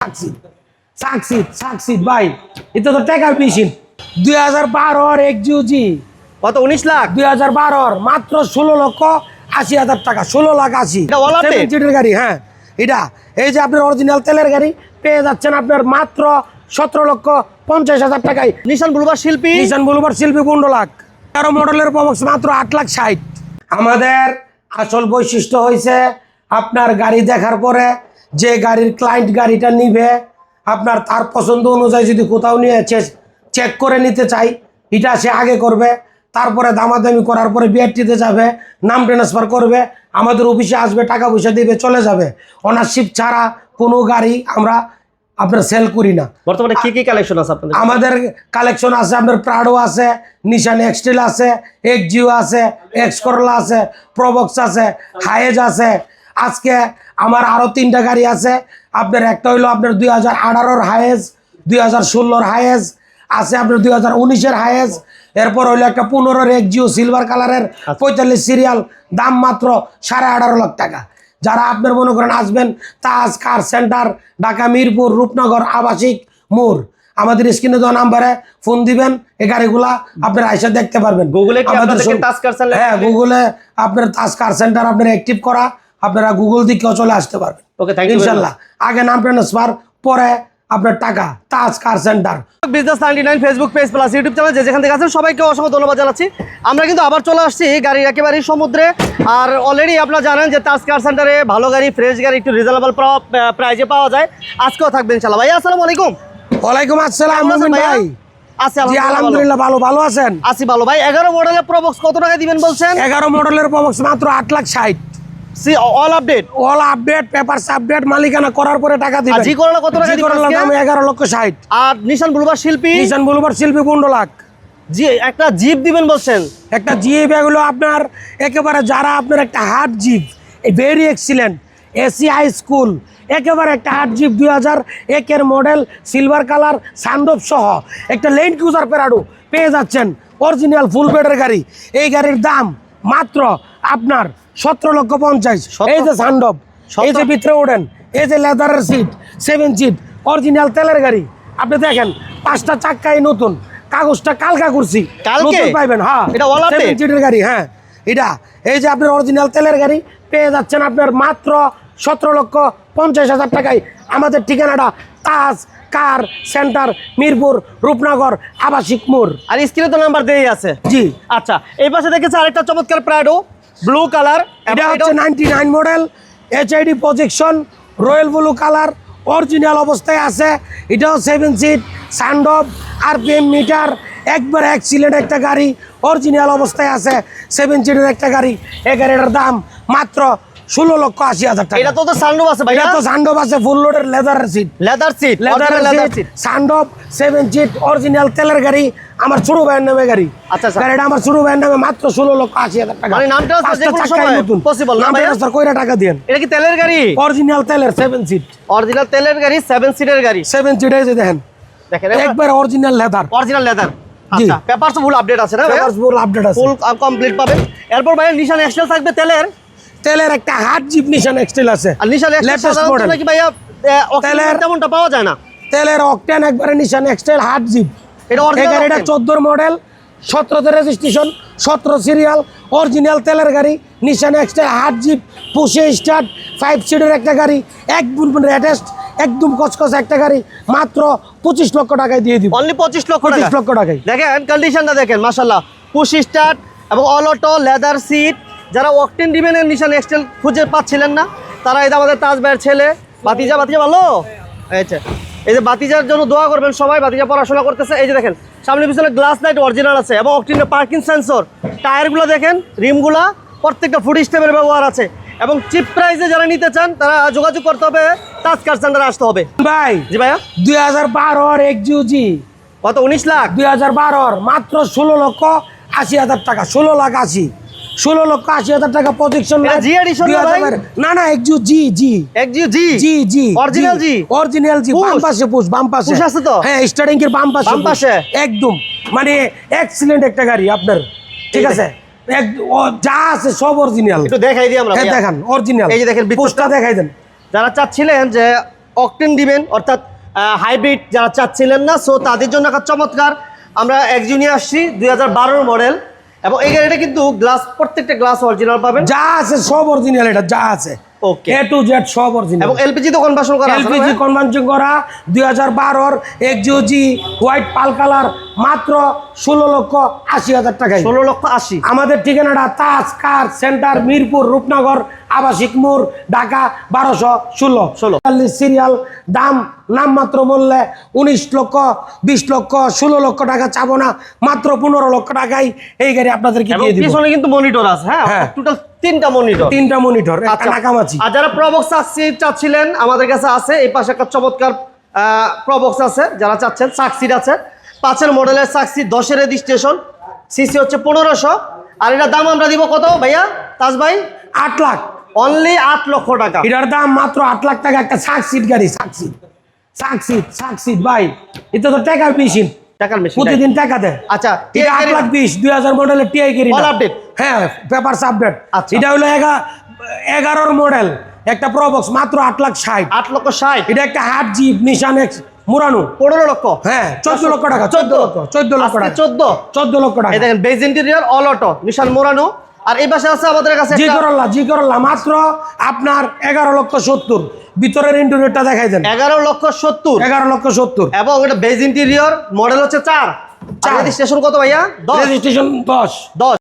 সাকসিদ সাকসিদ সাকসিদ ভাই। এটা তো টাকার মেশিন। দুই হাজার বারোর এক জিওজি। কত উনিশ লাখ? দুই হাজার বারোর মাত্র ষোলো লক্ষ আশি হাজার টাকা ষোলো লাখ আশি। seater গাড়ি হ্যাঁ। এটা এই যে আপনার অরিজিনাল তেলের গাড়ি পেয়ে যাচ্ছেন আপনার মাত্র সতেরো লক্ষ পঞ্চাশ হাজার টাকায়। নিশান বুলবার শিল্পী? নিশান বুলবার শিল্পী পনেরো লাখ। তেরো মডেলের প্রবক্স মাত্র আট লাখ ষাট। আমাদের আসল বৈশিষ্ট্য হয়েছে আপনার গাড়ি দেখার পরে যে গাড়ির ক্লায়েন্ট গাড়িটা নিবে আপনার তার পছন্দ অনুযায়ী যদি কোথাও নিয়ে চেক করে নিতে চাই এটা সে আগে করবে তারপরে দামাদামি করার পরে বিআরটিতে যাবে নাম ট্রান্সফার করবে আমাদের অফিসে আসবে টাকা পয়সা দিবে চলে যাবে। অনারশিপ ছাড়া কোনো গাড়ি আমরা আপনার সেল করি না। বর্তমানে কি কি কালেকশন আছে আপনাদের? আমাদের কালেকশন আছে আপনার প্রাডো আছে নিশান এক্সটেল আছে এক্স জিও আছে এক্স করলা আছে প্রবক্স আছে হায়েজ আছে আজকে আমার আরও তিনটা গাড়ি আছে। আপনার একটা হইল আপনার দুই হাজার আঠারোর হায়েজ দুই হাজার ষোলোর হায়েজ আছে আপনার দুই হাজার উনিশের হায়েজ এরপর হইল একটা পনেরোর এক জিও সিলভার কালারের পঁয়তাল্লিশ সিরিয়াল দাম মাত্র সাড়ে আঠারো লাখ টাকা। যারা আপনার মনে করেন আসবেন তাজ কার সেন্টার ঢাকা মিরপুর রূপনগর আবাসিক মোড় আমাদের স্ক্রিনে দেওয়া নাম্বারে ফোন দিবেন এই গাড়িগুলা আপনারা এসে দেখতে পারবেন। সেন্টার হ্যাঁ গুগলে আপনার তাজ কার সেন্টার আপনার অ্যাক্টিভ করা। আপনারা গুগল দিকেও চলে আসতে পারবেন। ওকে থ্যাংক very ইনশাল্লাহ। আগে নাম ট্রান্সফার পরে আপনার টাকা Taj car centre business ninety nine Facebook page plus YouTube channel যে যেখান থেকে আছেন সবাইকে অসংখ্য ধন্যবাদ জানাচ্ছি। আমরা কিন্তু আবার চলে আসছি গাড়ি একেবারেই সমুদ্রে। আর অলরেডি আপনারা জানেন যে তাজ কার সেন্টারে ভালো গাড়ি ফ্রেশ গাড়ি একটু রিজনেবল প্রাইজে পাওয়া যায়। আজকেও থাকবেন ইনশাল্লাহ। ভাই আসসালামু আলাইকুম। ওয়ালাইকুম আসসালাম ভাই? আলহামদুলিল্লাহ ভালো। ভালো আছেন? আছি ভালো। ভাই এগারো মডেলের প্রবক্স কত টাকা দিবেন বলছেন? এগারো মডেলের প্রবক্স মাত্র আট লাখ ষাট। See all update all update papers update মালিকানা করার পরে টাকা দিবেন। জি করলা কত টাকা জি আজকে? দাম এগারো লক্ষ ষাট। আর নিশান বুলবার শিল্পী? নিশান বুলবার শিল্পী পনেরো লাখ। জি একটা জিপ দিবেন বলছেন। একটা জিপ এগুলো আপনার একেবারে যারা আপনার একটা hard jeep very excellent AC high school একেবারে একটা হার্ড জিপ দুই হাজার একের মডেল সিলভার কালার সানডোপ সহ একটা লেন্ড ক্রুজার পেরাডো পেয়ে যাচ্ছেন। অরিজিনাল ফুল বেডের গাড়ি। এই গাড়ির দাম মাত্র আপনার সতেরো লক্ষ পঞ্চাশ? এই যে সানডোপ এই যে ভিতরে ওঠেন এই যে লেদারের সিট সেভেন সিট অরিজিনাল তেলের গাড়ি। আপনি দেখেন পাঁচটা চাক্কাই নতুন কাগজটা কালকা করছি কালকে? নতুন পাইবেন হ্যাঁ। এটা update? সিটের গাড়ি হ্যাঁ। এটা এই যে আপনার অরিজিনাল তেলের গাড়ি পেয়ে যাচ্ছেন আপনার মাত্র সতেরো লক্ষ পঞ্চাশ হাজার টাকায়। আমাদের ঠিকানাটা তাজ কার সেন্টার মিরপুর রূপনগর আবাসিক মোড়। আর স্ক্রিনে তো নাম্বার দেই আছে। জি। আচ্ছা এই পাশে দেখেছে আরেকটা চমৎকার প্রাডো ব্লু কালার এটা হচ্ছে ninety nine model HID projection royal blue colour original অবস্থায় আছে। এটাও সেভেন সিট সানডব আরপিএম মিটার একবার অ্যাক্সিলেন্ট একটা গাড়ি অরিজিনাল অবস্থায় আছে সেভেন সিটের একটা গাড়ি এই গাড়িটার দাম মাত্র ষোলো লক্ষ আশি হাজার টাকা। এটা তো তো সানরুফ আছে ভাই এটা তো সানডব আছে ফুল লোডের লেদারের seat leather seat leather leather seat সানডব seven seat original তেলের গাড়ি আমার ছোট ভাইয়ের নামে গাড়ি। আচ্ছা, আচ্ছা। গাড়িটা আমার ছোট ভাইয়ের নামে মাত্র ষোলো লক্ষ আশি হাজার টাকা। মানে নাম transfer পাঁচটা যে কোনো সময় নতুন। possible না ভাইয়া? transfer কইরা টাকা দিয়েন? এটা কি তেলের গাড়ি? অরিজিনাল তেলের সেভেন সিট অরিজিনাল তেলের গাড়ি সেভেন সিটের গাড়ি। সেভেন সিট এই যে দেখেন। দেখেন একবার অরিজিনাল লেদার অরিজিনাল লেদার। আচ্ছা পেপারস ফুল আপডেট আছে না পেপারস ফুল আপডেট আছে। ফুল কমপ্লিট পাবেন। এরপর ভাই নিশান এক্সেল থাকবে তেলের। তেলের একটা হার্ড জিপ নিশান এক্সটেল আছে। আর নিশান সাধারণত model। নাকি ভাইয়া তেলের- তেমনটা পাওয়া যায় না। তেলের অকটেন একবারে নিশান এক্সটেল হার্ড জিপ এটা অরিজিনাল গাড়িটা চোদ্দোর মডেল সতেরোতে রেজিস্ট্রেশন সতেরো সিরিয়াল অরিজিনাল তেলের গাড়ি Nissan X Trail hard jeep push start five সিটের একটা গাড়ি একদম লেটেস্ট একদম কচকচ একটা গাড়ি মাত্র পঁচিশ লক্ষ টাকায় দিয়ে দিব। অনলি পঁচিশ লক্ষ পঁচিশ লক্ষ টাকায়। দেখেন কন্ডিশনটা দেখেন মাশাল্লাহ পুশ স্টার্ট এবং অল অটো লেদার সিট যারা ওয়াকটেন ডিমেনের নিশান এক্সটেল খুঁজে পাচ্ছিলেন না তারা এটা আমাদের তাজ ভাইয়ের ছেলে বাতিজা বাতিজা ভালো? আচ্ছা এই যে বাতিজার জন্য দোয়া করবেন সবাই বাতিজা পড়াশোনা করতেছে। এই যে দেখেন সামনে পিছনে গ্লাস লাইট অরিজিনাল আছে এবং অকটিনের পার্কিং সেন্সর। টায়ারগুলো দেখেন রিমগুলা প্রত্যেকটা ফুড স্টেপের ব্যবহার আছে। এবং চিপ প্রাইসে যারা নিতে চান তারা যোগাযোগ করতে হবে তাজ কার সেন্টারে আসতে হবে। ভাই জি ভাইয়া? দুই হাজার বারোর এক জিওজি। কত উনিশ লাখ? দুই হাজার বারোর মাত্র ষোলো লক্ষ আশি হাজার টাকা ষোলো লাখ আশি। ষোলো লক্ষ আশি হাজার টাকা প্রজেকশন না না না এক জিও জি জি এক জিও জি জি জি অরিজিনাল জি অরিজিনাল জি? বাম পাশে পুশ বাম পাশে। আছে তো? হ্যাঁ স্টার্টিং এর বাম পাশে বাম পাশে? একদম। মানে এক্সিলেন্ট একটা গাড়ি আপনার। ঠিক আছে? এক যা আছে সব অরিজিনাল একটু দেখাই দিই আমরা হ্যাঁ দেখান অরিজিনাল এই যে দেখেন। পোস্টটা দেখাই দেন। যারা চাচ্ছিলেন যে অকটেন দিবেন অর্থাৎ হাইব্রিড যারা চাচ্ছিলেন না সো তাদের জন্য একটা চমৎকার। আমরা একজনই আসছি দুই হাজার বারোর মডেল এবং এই গাড়িটা কিন্তু গ্লাস প্রত্যেকটা গ্লাস অরিজিনাল পাবেন। যা আছে সব অরিজিনাল এটা যা আছে। ওকে এ টু জেড সব অরিজিনাল এবং এলপিজি তো কনভার্সন করা এলপিজি কনভার্সন করা দুই হাজার বারোর এক্সিওজি হোয়াইট পাল কালার মাত্র ষোলো লক্ষ আশি হাজার টাকায়। ষোলো লক্ষ আশি। আমাদের ঠিকানাটা তাজ কার সেন্টার মিরপুর রূপনগর আবাসিক মোড় ঢাকা বারোশো ষোলো। 16 সিরিয়াল দাম নামমাত্র মূল্যে উনিশ লক্ষ বিশ লক্ষ ষোলো লক্ষ টাকা চাবো না মাত্র পনেরো লক্ষ টাকায় এই গাড়ি আপনাদেরকে এবং দিয়ে দিব। পিছনে কিন্তু মনিটর আছে হ্যাঁ? হ্যাঁ। টোটাল তিনটা মনিটর তিনটা মনিটর একটা নাকামাছি। আর যারা প্রবক্স চাচ্ছি চাচ্ছিলেন আমাদের কাছে আছে। এই পাশে একটা চমৎকার প্রবক্স আছে যারা চাচ্ছেন সাকসিড আছে। পাঁচের মডেলের সাকসিড দশের রেজিস্ট্রেশন সিসি হচ্ছে পনেরোশো। আর এটার দাম আমরা দিব কত ভাইয়া? তাজ ভাই আট লাখ। অনলি আট লক্ষ টাকা। এটার দাম মাত্র আট লাখ টাকা একটা সাকসিট গাড়ি সাকসিট সাকসিট সাকসিট ভাই। এটা তো টাকার মেশিন টাকার মেশিন প্রতিদিন টাকা দেয়। আচ্ছা এটা আট লাখ বিশ দুই হাজার মডেলের টিআই গাড়ি All update? হ্যাঁ আপডেট আচ্ছা। এটা হলো এগা- এগারোর মডেল একটা প্রবক্স মাত্র আট লাখ ষাট। আট লক্ষ ষাট? এটা একটা হাট জিপ নিশান এক্স মুরানো পনেরো লক্ষ? হ্যাঁ চোদ্দ লক্ষ টাকা চোদ্দ। লক্ষ চোদ্দ লক্ষ টাকা। চোদ্দ। চোদ্দ লক্ষ টাকা। দেখেন beige interior all auto Nissan Murano আর এই পাশে আছে আমাদের কাছে জি করল্লা জি করল্লা মাত্র আপনার এগারো লক্ষ সত্তর। ভিতরের ইন্টারনেটটা দেখাই দেন। এগারো লক্ষ সত্তর। এগারো লক্ষ সত্তর। এবং এটা বেজ ইন্টেরিয়র মডেল হচ্ছে চার। চার। স্টেশন রেজিস্ট্রেশন কত ভাইয়া? দশ। স্টেশন দশ। দশ।